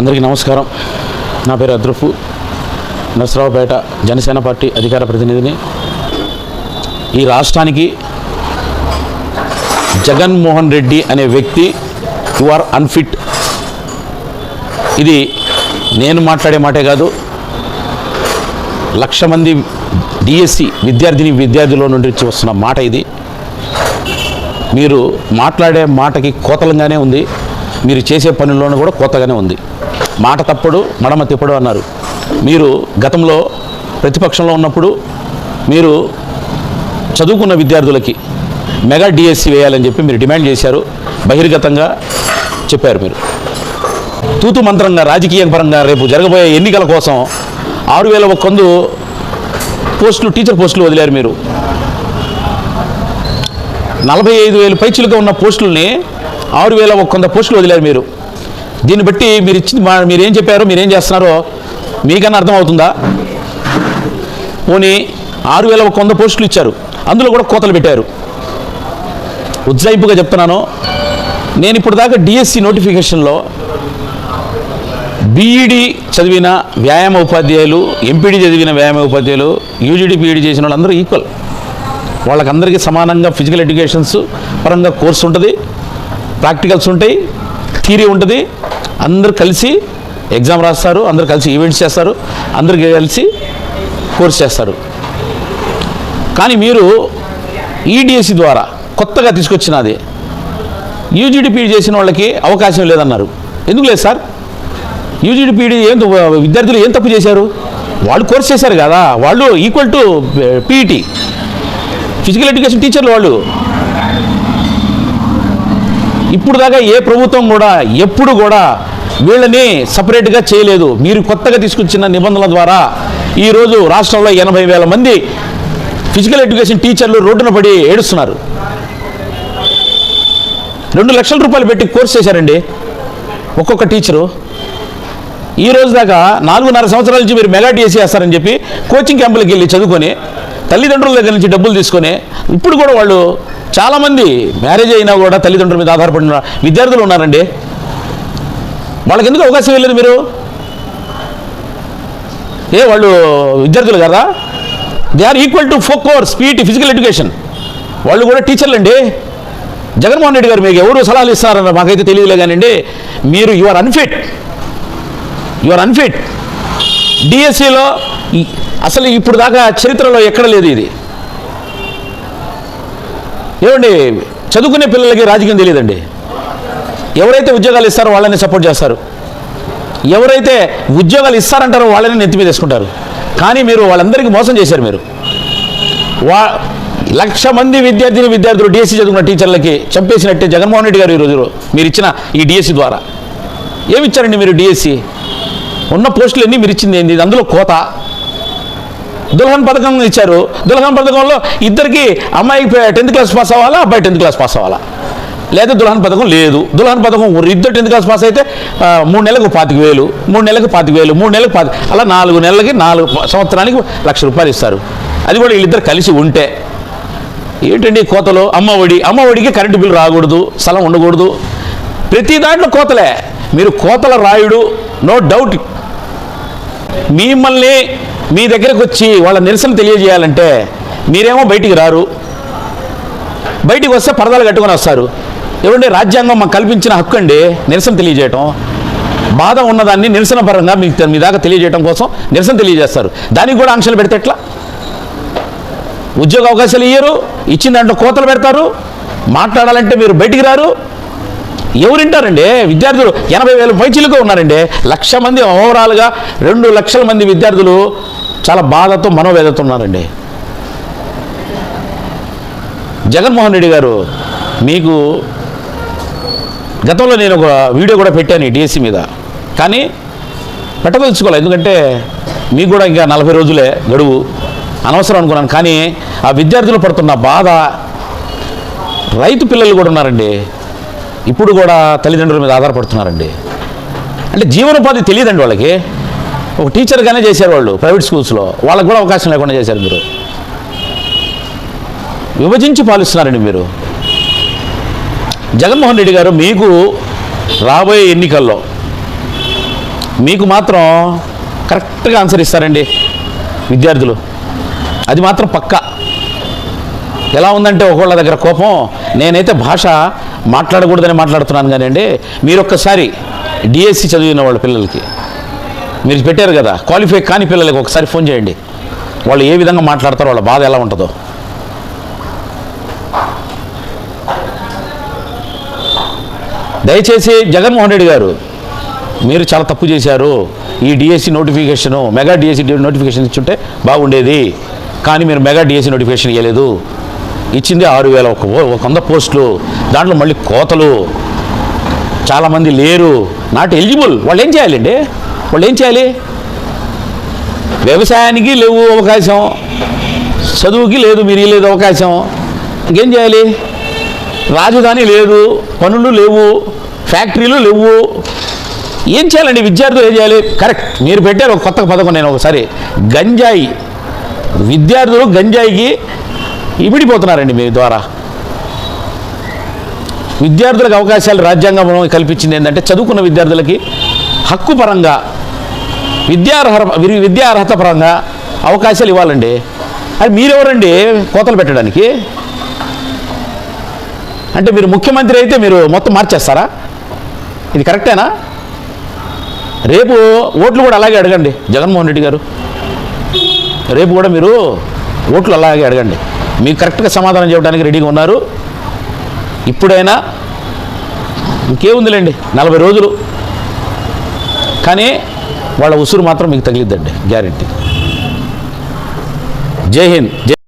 అందరికీ నమస్కారం. నా పేరు అద్రఫు. నరసరావుపేట జనసేన పార్టీ అధికార ప్రతినిధిని. ఈ రాష్ట్రానికి జగన్మోహన్ రెడ్డి అనే వ్యక్తి యు ఆర్ అన్ఫిట్. ఇది నేను మాట్లాడే మాటే కాదు లక్ష మంది డిఎస్సి విద్యార్థిని విద్యార్థుల నుండి వస్తున్న మాట ఇది. మీరు మాట్లాడే మాటకి కోతలంగానే ఉంది. మీరు చేసే పనుల్లోనూ కూడా కోతగానే ఉంది. మాట తప్పుడు మడమ తిప్పడు అన్నారు. మీరు గతంలో ప్రతిపక్షంలో ఉన్నప్పుడు మీరు చదువుకున్న విద్యార్థులకి మెగా డిఎస్సి వేయాలని చెప్పి మీరు డిమాండ్ చేశారు బహిర్గతంగా చెప్పారు మీరు. తూతు మంత్రంగా రాజకీయ పరంగా రేపు జరగబోయే ఎన్నికల కోసం ఆరు వేల ఒక పోస్టులు టీచర్ పోస్టులు వదిలారు మీరు. నలభై ఐదు వేలు పైచులుగా ఉన్న పోస్టుల్ని ఆరు వేల ఒక్కొంద పోస్టులు వదిలారు మీరు. దీన్ని బట్టి మీరు ఇచ్చింది మీరేం చెప్పారో మీరేం చేస్తున్నారో మీకన్నా అర్థమవుతుందా? పోనీ ఆరు వేల ఒక వంద పోస్టులు ఇచ్చారు. అందులో కూడా కోతలు పెట్టారు. ఉజ్జాయింపుగా చెప్తున్నాను. నేను ఇప్పుడు దాకా డిఎస్సి నోటిఫికేషన్లో బీఈడి చదివిన వ్యాయామ ఉపాధ్యాయులు ఎంపీడీ చదివిన వ్యాయామ ఉపాధ్యాయులు యూజీడీ బీఈడి చేసిన వాళ్ళందరూ ఈక్వల్ వాళ్ళకందరికీ సమానంగా ఫిజికల్ ఎడ్యుకేషన్స్ పరంగా కోర్సు ఉంటుంది ప్రాక్టికల్స్ ఉంటాయి థీరీ ఉంటుంది. అందరు కలిసి ఎగ్జామ్ రాస్తారు అందరు కలిసి ఈవెంట్స్ చేస్తారు అందరు కలిసి కోర్స్ చేస్తారు. కానీ మీరు ఈడిఎస్సి ద్వారా కొత్తగా తీసుకొచ్చినది. యూజీడీపీడీ చేసిన వాళ్ళకి అవకాశం లేదన్నారు. ఎందుకు లేదు సార్? యూజీడీపీడీ ఏం విద్యార్థులు ఏం తప్పు చేశారు? వాళ్ళు కోర్స్ చేశారు కదా వాళ్ళు equal to PET physical education టీచర్లు వాళ్ళు ఇప్పుడు దాకా ఏ ప్రభుత్వం కూడా ఎప్పుడు కూడా వీళ్ళని సపరేట్గా చేయలేదు. మీరు కొత్తగా తీసుకొచ్చిన నిబంధనల ద్వారా ఈరోజు రాష్ట్రంలో ఎనభై వేల మంది ఫిజికల్ ఎడ్యుకేషన్ టీచర్లు రోడ్డున పడి ఏడుస్తున్నారు. రెండు లక్షల రూపాయలు పెట్టి కోర్స్ చేశారండి ఒక్కొక్క టీచరు ఈ రోజు దాకా నాలుగున్నర సంవత్సరాల నుంచి మీరు మెగా టీఎస్సీ వేస్తారని చెప్పి కోచింగ్ క్యాంపులకు వెళ్ళి చదువుకొని తల్లిదండ్రుల దగ్గర నుంచి డబ్బులు తీసుకొని ఇప్పుడు కూడా వాళ్ళు చాలామంది మ్యారేజ్ అయినా కూడా తల్లిదండ్రుల మీద ఆధారపడిన విద్యార్థులు ఉన్నారండి. వాళ్ళకి ఎందుకు అవకాశం వెళ్ళలేదు మీరు? ఏ వాళ్ళు విద్యార్థులు కదా? They are equal to four course PET physical education వాళ్ళు కూడా టీచర్లు అండి జగన్మోహన్ రెడ్డి గారు మీకు ఎవరు సలహాలు ఇస్తారన్న మాకైతే తెలియలే కానివ్వండి. మీరు you are unfit you are unfit డిఎస్సిలో అసలు ఇప్పుడు దాకా చరిత్రలో ఎక్కడ లేదు ఇది. ఏమండి చదువుకునే పిల్లలకి రాజకీయం తెలియదండి. ఎవరైతే ఉద్యోగాలు ఇస్తారో వాళ్ళని సపోర్ట్ చేస్తారు. ఎవరైతే ఉద్యోగాలు ఇస్తారంటారో వాళ్ళని నెత్తి మీద వేసుకుంటారు. కానీ మీరు వాళ్ళందరికీ మోసం చేశారు మీరు. వా లక్ష మంది విద్యార్థిని విద్యార్థులు డిఎస్సి చదువుకున్న టీచర్లకి చంపేసినట్టే జగన్మోహన్ రెడ్డి గారు ఈరోజు మీరు ఇచ్చిన ఈ డిఎస్సి ద్వారా. ఏమిచ్చారండి మీరు డిఎస్సి ఉన్న పోస్టులు ఎన్ని మీరు ఇచ్చింది ఏంది? అందులో కోత. దుల్హన్ పథకం ఇచ్చారు. దుల్హన్ పథకంలో ఇద్దరికి అమ్మాయి టెన్త్ క్లాస్ పాస్ అవ్వాలా? అబ్బాయి టెన్త్ క్లాస్ పాస్ అవ్వాలా? లేదా దుల్హన్ పథకం లేదు. దుల్హన్ పథకం ఇద్దరు టెన్త్ క్లాస్ పాస్ అయితే మూడు నెలలకు పాతిక వేలు మూడు నెలలకు పాతిక వేలు మూడు నెలలకు పాతి అలా నాలుగు నెలలకి నాలుగు సంవత్సరానికి లక్ష రూపాయలు ఇస్తారు. అది కూడా వీళ్ళిద్దరు కలిసి ఉంటే. ఏంటండి కోతలు? అమ్మ ఒడి అమ్మ ఒడికి కరెంటు బిల్లు రాకూడదు స్థలం ఉండకూడదు. ప్రతి దాంట్లో కోతలే. మీరు కోతల రాయుడు నో డౌట్. మిమ్మల్ని మీ దగ్గరకు వచ్చి వాళ్ళ నిరసన తెలియజేయాలంటే మీరేమో బయటికి రారు. బయటికి వస్తే పరదాలు కట్టుకొని వస్తారు. ఏమంటే రాజ్యాంగం మాకు కల్పించిన హక్కు అండి. నిరసన తెలియజేయటం. బాధ ఉన్నదాన్ని నిరసన పరంగా మీకు మీ దాకా తెలియజేయడం కోసం నిరసన తెలియజేస్తారు. దానికి కూడా ఆంక్షలు పెడితే ఎట్లా? ఉద్యోగ అవకాశాలు ఇయ్యరు. ఇచ్చిన దాంట్లో కోతలు పెడతారు. మాట్లాడాలంటే మీరు బయటికి రారు. ఎవరింటారండి విద్యార్థులు ఎనభై వేల పైచీలుగా ఉన్నారండి. లక్ష మంది ఓవరాల్గా రెండు లక్షల మంది విద్యార్థులు చాలా బాధతో మనోవేదతో ఉన్నారండి. జగన్మోహన్ రెడ్డి గారు మీకు గతంలో నేను ఒక వీడియో కూడా పెట్టాను ఈ డిఎస్సి మీద. కానీ పెట్టదలుచుకోవాలి ఎందుకంటే మీకు కూడా ఇంకా నలభై రోజులే గడువు. అనవసరం అనుకున్నాను కానీ ఆ విద్యార్థులు పడుతున్న బాధ రైతు పిల్లలు కూడా ఉన్నారండి. ఇప్పుడు కూడా తల్లిదండ్రుల మీద ఆధారపడుతున్నారండి. అంటే జీవనోపాధి తెలియదండి వాళ్ళకి. ఒక టీచర్గానే చేశారు వాళ్ళు ప్రైవేట్ స్కూల్స్లో. వాళ్ళకి కూడా అవకాశం లేకుండా చేశారు మీరు. విభజించి పాలిస్తున్నారండి మీరు. జగన్మోహన్ రెడ్డి గారు మీకు రాబోయే ఎన్నికల్లో మీకు మాత్రం కరెక్ట్గా ఆన్సర్ ఇస్తారండి విద్యార్థులు. అది మాత్రం పక్కా. ఎలా ఉందంటే ఒకళ్ళ దగ్గర కోపం నేనైతే భాష మాట్లాడకూడదని మాట్లాడుతున్నాను కానివ్వండి మీరు ఒక్కసారి డిఎస్సి చదివిన వాళ్ళ పిల్లలకి మీరు పెట్టారు కదా క్వాలిఫై కాని పిల్లలకి ఒకసారి ఫోన్ చేయండి. వాళ్ళు ఏ విధంగా మాట్లాడతారో వాళ్ళ బాధ ఎలా ఉంటుందో. దయచేసి జగన్మోహన్ రెడ్డి గారు మీరు చాలా తప్పు చేశారు. ఈ DSC notification mega DSC notification ఇచ్చుంటే బాగుండేది. కానీ మీరు మెగా డిఎస్సి నోటిఫికేషన్ ఇవ్వలేదు ఇచ్చింది ఆరు వేల ఒక వంద పోస్టులు. దాంట్లో మళ్ళీ కోతలు. చాలామంది లేరు. Not eligible. వాళ్ళు ఏం చేయాలండి? వాళ్ళు ఏం చేయాలి? వ్యవసాయానికి లేవు అవకాశం. చదువుకి లేదు మీరు లేదు అవకాశం. ఇంకేం చేయాలి? రాజధాని లేదు. పనులు లేవు. ఫ్యాక్టరీలు లేవు. ఏం చేయాలండి? విద్యార్థులు ఏం చేయాలి? కరెక్ట్. మీరు పెట్టారు ఒక కొత్త పథకం నేను ఒకసారి. గంజాయి. విద్యార్థులు గంజాయికి ఇమిడిపోతున్నారండి మీ ద్వారా. విద్యార్థులకు అవకాశాలు రాజ్యాంగం కల్పించింది ఏంటంటే చదువుకున్న విద్యార్థులకి హక్కు పరంగా విద్యార్హర విద్యార్హత విద్యా అర్హత పరంగా అవకాశాలు ఇవ్వాలండి. అది మీరెవరండి? కోతలు పెట్టడానికి? అంటే మీరు ముఖ్యమంత్రి అయితే మీరు మొత్తం మార్చేస్తారా? ఇది కరెక్టేనా? రేపు ఓట్లు కూడా అలాగే అడగండి జగన్మోహన్ రెడ్డి గారు. రేపు కూడా మీరు ఓట్లు అలాగే అడగండి. మీకు కరెక్ట్గా సమాధానం చెప్పడానికి రెడీగా ఉన్నారు. ఇప్పుడైనా ఇంకేముందిలేండి నలభై రోజులు. కానీ వాళ్ళ ఉసురు మాత్రం మీకు తగిలిద్దండి గ్యారెంటీ. జై హింద్ జై